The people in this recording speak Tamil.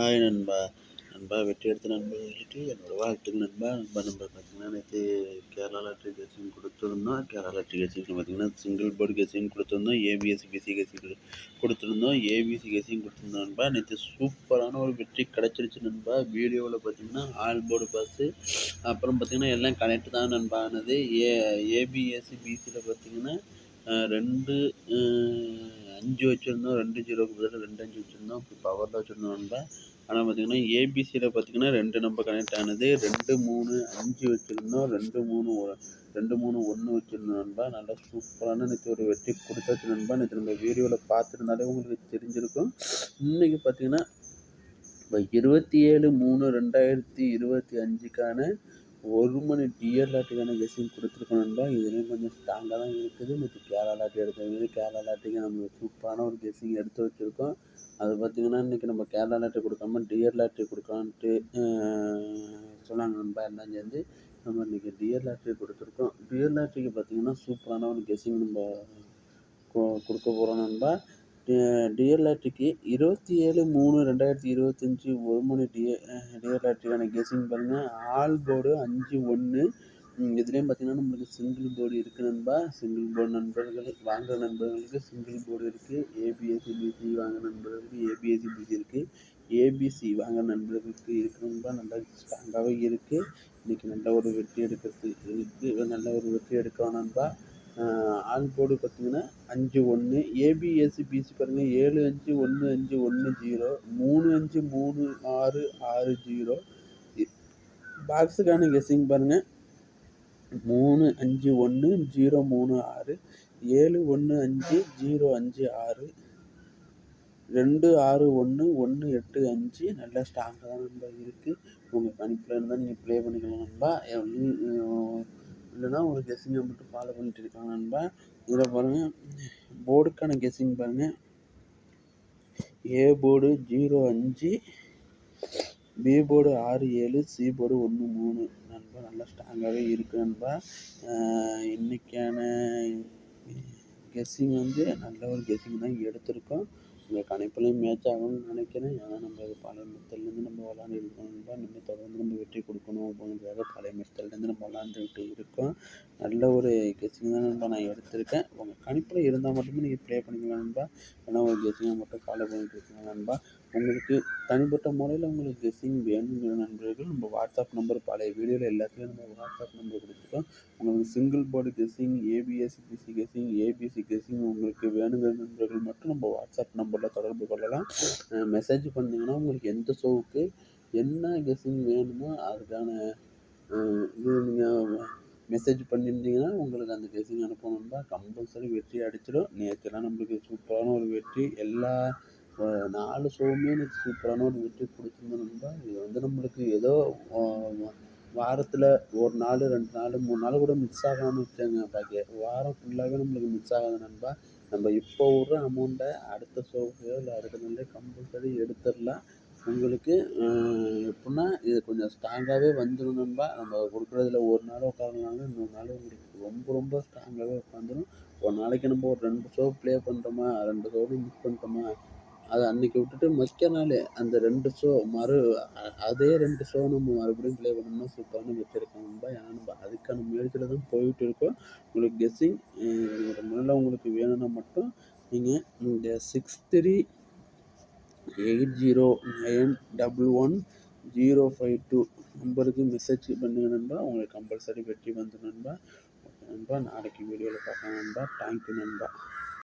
ஹாய் நண்பா நண்பா வெற்றி எடுத்த நண்பர்களுக்கு என்னோடய வாழ்த்துக்கள் நண்பா நண்பா நம்ம பார்த்தீங்கன்னா நேற்று கேரளா லாட்ரி கேசிங் கொடுத்துருந்தோம் கேரளா லாட்ரி கேசிங் பார்த்தீங்கன்னா சிங்கிள் போர்டு கேசிங் கொடுத்துருந்தோம் ஏபிஎஸ்சி பிசி கேசிங் கொடுத்துருந்தோம் ஏபிசி கேசிங் கொடுத்துருந்தோம் நண்பா நேற்று சூப்பரான ஒரு வெற்றி கிடச்சிருச்சு நண்பா. வீடியோவில் பார்த்தீங்கன்னா ஆல் போர்டு பாஸு அப்புறம் பார்த்தீங்கன்னா எல்லாம் கனெக்ட் தான் நண்பா ஆனது. ஏ ஏபிஎஸ்சி பிசியில் பார்த்தீங்கன்னா ரெண்டு அஞ்சு வச்சுருந்தோம். ரெண்டு ஜீரோக்கு பதிலாக ரெண்டு அஞ்சு வச்சுருந்தோம். இப்போ பவரில் வச்சுருந்தோம் ஆனால் பார்த்தீங்கன்னா ஏபிசியில் பார்த்தீங்கன்னா ரெண்டு நம்பர் கனெக்ட் ஆனது. ரெண்டு மூணு அஞ்சு வச்சுருந்தோம். ரெண்டு மூணு ரெண்டு மூணு ஒன்று வச்சுருந்தோம் நண்பா நல்லா சூப்பரான நேற்று ஒரு வெற்றி கொடுத்தாச்சு நண்பா நேற்று நம்ம வீடியோவில் பார்த்துருந்தாலே உங்களுக்கு தெரிஞ்சிருக்கும். இன்றைக்கி பார்த்தீங்கன்னா இப்போ இருபத்தி ஏழு மூணு ரெண்டாயிரத்தி இருபத்தி அஞ்சுக்கான ஒரு மணி டிஎல் லாட்டுக்கான கெஸ்ஸிங் கொடுத்துருக்கோம் நண்பா இதுலேயும் கொஞ்சம் ஸ்ட்ராங்காக தான் இருக்குது. நேற்று கேரளா லாட்டு எடுத்தது கேரளா லாட்டுக்கு நம்ம சூப்பரான ஒரு கெஸ்ஸிங் எடுத்து வச்சுருக்கோம். அது பார்த்திங்கன்னா இன்றைக்கி நம்ம கேரளா லாட்டு கொடுக்காம டிஎர் லாட்ரி கொடுக்கலான்ட்டு சொன்னாங்க நண்பா எல்லாம் சேர்ந்து. நம்ம இன்றைக்கி டிஎர் லாட்ரி கொடுத்துருக்கோம். டியர் லாட்ரிக்கு பார்த்திங்கன்னா சூப்பரான ஒரு கெஸ்ஸிங் நம்ம கொடுக்க போகிறோம் நண்பா. டிஎல்ஆர்டிக்கு லாட்ரிக்கு இருபத்தி ஏழு மூணு ரெண்டாயிரத்தி இருபத்தஞ்சி ஒரு மணி டிஎ டிஎல்ஆர்டிக்கான லாட்ரிக்கான கெஸ்ஸிங் பாருங்கள் ஆல் போர்டு அஞ்சு ஒன்று இதுலேயும் பார்த்தீங்கன்னா நம்மளுக்கு சிங்கிள் போர்டு இருக்குது நண்பா. சிங்கிள் போர்டு நண்பர்கள் வாங்குகிற நண்பர்களுக்கு சிங்கிள் போர்டு இருக்குது ஏபிஎஸ்சி பிசி வாங்குற நண்பர்களுக்கு ஏபிஎஸ்சி பிசி இருக்குது ஏபிசி வாங்குற நண்பர்களுக்கு இருக்குது நண்பா. நல்லா ஸ்ட்ராங்காகவே இருக்குது இன்றைக்கி நல்ல ஒரு வெற்றி எடுக்கிறதுக்கு இருக்குது நல்ல ஒரு வெற்றி எடுக்கலாம் நண்பா. ஆல் கோடு பார்த்தீங்கன்னா அஞ்சு ஒன்று ஏபிஎஸ்சி பிசி பாருங்கள் ஏழு அஞ்சு ஒன்று அஞ்சு ஒன்று ஜீரோ மூணு அஞ்சு மூணு ஆறு ஆறு ஜீரோ. பாக்ஸுக்கான கெஸ்ஸிங் பாருங்கள் மூணு அஞ்சு ஒன்று ஜீரோ மூணு ஆறு ஏழு ஒன்று அஞ்சு ஜீரோ அஞ்சு ஆறு ரெண்டு ஆறு ஒன்று ஒன்று எட்டு அஞ்சு. நல்லா ஸ்ட்ராங்காக தான் நண்பா இருக்குது உங்கள் கணிப்பில் இருந்தால் நீங்கள் ப்ளே பண்ணிக்கலாம் நண்பா. இல்லைனா ஒரு கெஸ்ஸிங்கை மட்டும் ஃபாலோ பண்ணிட்டு இருக்காங்க. நண்பா இதில் பாருங்கள் போர்டுக்கான கெஸ்ஸிங் பாருங்கள் ஏ போர்டு ஜீரோ அஞ்சு பி போர்டு ஆறு ஏழு சி போர்டு ஒன்று மூணு. நண்பா நல்லா ஸ்ட்ராங்காகவே இருக்குது நண்பா. இன்றைக்கான கெஸ்ஸிங் வந்து நல்ல ஒரு கெஸ்ஸிங் தான் எடுத்திருக்கோம். உங்கள் கணிப்புலையும் மேட்ச் ஆகும்னு நினைக்கிறேன். ஏன்னா நம்ம பழைய மெத்தட்லேருந்து நம்ம விளாண்டுட்டு நம்ம தொடர்ந்து நம்ம வெற்றி கொடுக்கணும் அப்படிங்கிறதுக்காக பழைய மெத்தட்லேருந்து நம்ம விளாண்டுக்கிட்டு இருக்கோம். நல்ல ஒரு கெஸ்ஸிங் தான் நண்பா நான் எடுத்திருக்கேன். உங்கள் கணிப்பில் இருந்தால் மட்டுமே நீங்கள் ப்ளே பண்ணிக்கலாம் நண்பா. ஏன்னா ஒரு கெஸ்ஸிங்காக மட்டும் ஃபாலோ பண்ணிட்டு இருக்கீங்க நண்பா. உங்களுக்கு தனிப்பட்ட முறையில் உங்களுக்கு கெஸ்ஸிங் வேணுங்கிற நண்பர்கள் நம்ம வாட்ஸ்அப் நம்பர் பழைய வீடியோவில் எல்லாத்துலேயும் நம்ம வாட்ஸ்அப் நம்பர் கொடுத்துருக்கோம். உங்களுக்கு single board guessing ABSC BC guessing ABC guessing உங்களுக்கு வேணுங்கிற நண்பர்கள் மட்டும் நம்ம வாட்ஸ்அப் நம்பரில் தொடர்பு கொள்ளலாம். மெசேஜ் பண்ணிங்கன்னா உங்களுக்கு எந்த ஷோவுக்கு என்ன கெஸ்ஸிங் வேணுமோ அதுக்கான இது நீங்கள் மெசேஜ் பண்ணியிருந்தீங்கன்னா உங்களுக்கு அந்த கெஸ்ஸிங் அனுப்பணும்னா கம்பல்சரி வெற்றி அடிச்சிடும். நேற்றுலாம் நம்மளுக்கு சூப்பரான ஒரு வெற்றி. எல்லா நாலு ஷோவுமே எனக்கு சூப்பரான ஒரு வெற்றி கொடுத்துருந்தோம் இது வந்து நம்மளுக்கு ஏதோ வாரத்தில் ஒரு நாள் ரெண்டு நாள் மூணு நாள் கூட மிஸ் ஆகாமல் வச்சாங்க பாக்கி வாரம் ஃபுல்லாகவே நம்மளுக்கு மிஸ் ஆகாது நண்பா. நம்ம இப்போ விடுற அமௌண்ட்டை அடுத்த ஷோவுக்கோ இல்லை அடுத்த நாளே கம்பல்சரி எடுத்துடலாம். உங்களுக்கு எப்படின்னா இது கொஞ்சம் ஸ்ட்ராங்காகவே வந்துடும் நண்பா நம்ம கொடுக்குறதுல ஒரு நாள் உட்காரலாங்க இன்னொரு நாள் உங்களுக்கு ரொம்ப ரொம்ப ஸ்ட்ராங்காகவே உட்காந்துரும் ஒரு நாளைக்கு நம்ம ஒரு ரெண்டு ஷோ ப்ளே பண்ணுறோமா ரெண்டு ஷோவும் மிஸ் பண்ணிட்டோமா அதை அன்றைக்கி விட்டுட்டு மொக்க நாள் அந்த ரெண்டு ஷோ மறு அதே ரெண்டு ஷோ நம்ம மறுபடியும் ப்ளே பண்ணோம்னா சூப்பரான வச்சுருக்கோம். நண்பா ஏன்னா நம்ம அதுக்கான முயற்சியில் தான் போயிட்டு இருக்கோம். உங்களுக்கு கெஸ்ஸிங் ஒரு முறையில் உங்களுக்கு வேணும்னா மட்டும் நீங்கள் இந்த six three eight zero nine double one zero five two நம்பருக்கு மெசேஜ் பண்ணுங்க நண்பா. உங்களுக்கு கம்பல்சரி வெற்றி வந்து நண்பா. நண்பா. நாளைக்கு வீடியோவில் பார்க்கலாம் நண்பா. தேங்க்யூ நண்பா.